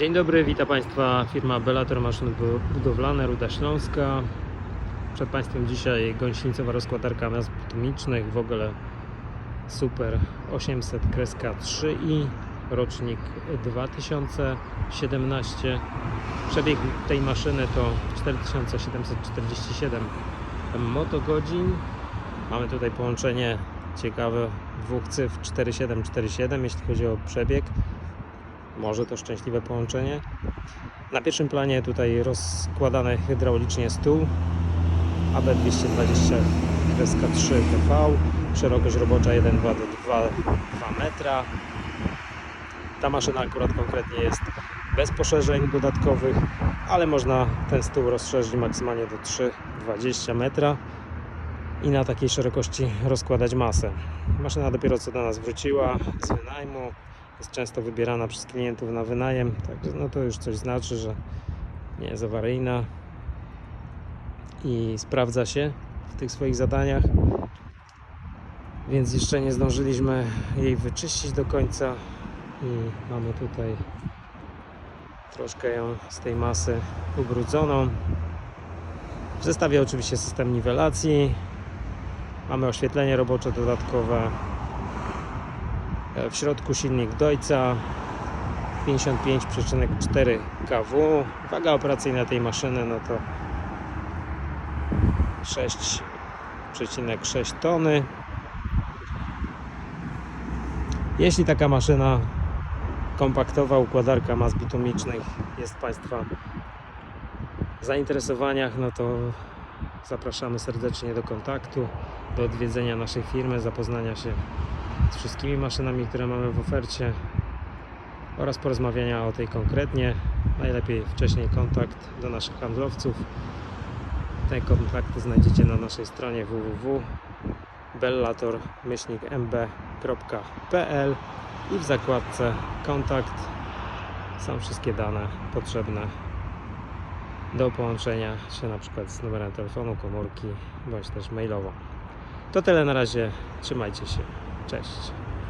Dzień dobry, witam Państwa. Firma Bellator Maszyny Bu- Budowlane Ruda Śląska. Przed Państwem dzisiaj gąsienicowa rozkładarka miast bitumicznych w ogóle Super. 800 kreska 3i rocznik 2017 przebieg tej maszyny to 4747 motogodzin. Mamy tutaj połączenie ciekawe dwóch cyfr 4747 jeśli chodzi o przebieg może to szczęśliwe połączenie. Na pierwszym planie tutaj rozkładany hydraulicznie stół AB220 kreska 3 TV, szerokość robocza 1,2 do 2 metra. Ta maszyna akurat konkretnie jest bez poszerzeń dodatkowych, ale można ten stół rozszerzyć maksymalnie do 3,20 metra i na takiej szerokości rozkładać masę. Maszyna dopiero co do nas wróciła z wynajmu, jest często wybierana przez klientów na wynajem, także no to już coś znaczy, że nie jest awaryjna i sprawdza się w tych swoich zadaniach. Więc jeszcze nie zdążyliśmy jej wyczyścić do końca i mamy tutaj troszkę ją z tej masy ubrudzoną. W zestawie oczywiście system niwelacji. Mamy oświetlenie robocze dodatkowe. E, W środku silnik Deutza 55,4 kW. Waga operacyjna tej maszyny no to 6,6 tony. Jeśli taka maszyna kompaktowa układarka mas bitumicznych jest Państwa zainteresowaniach, no to zapraszamy serdecznie do kontaktu, do odwiedzenia naszej firmy, zapoznania się z wszystkimi maszynami, które mamy w ofercie oraz porozmawiania o tej konkretnie. Najlepiej wcześniej kontakt do naszych handlowców. Te kontakty znajdziecie na naszej stronie www.bellator-mb.pl i w zakładce kontakt są wszystkie dane potrzebne do połączenia się na przykład z numerem telefonu, komórki bądź też mailowo. To tyle na razie. Trzymajcie się. Cześć.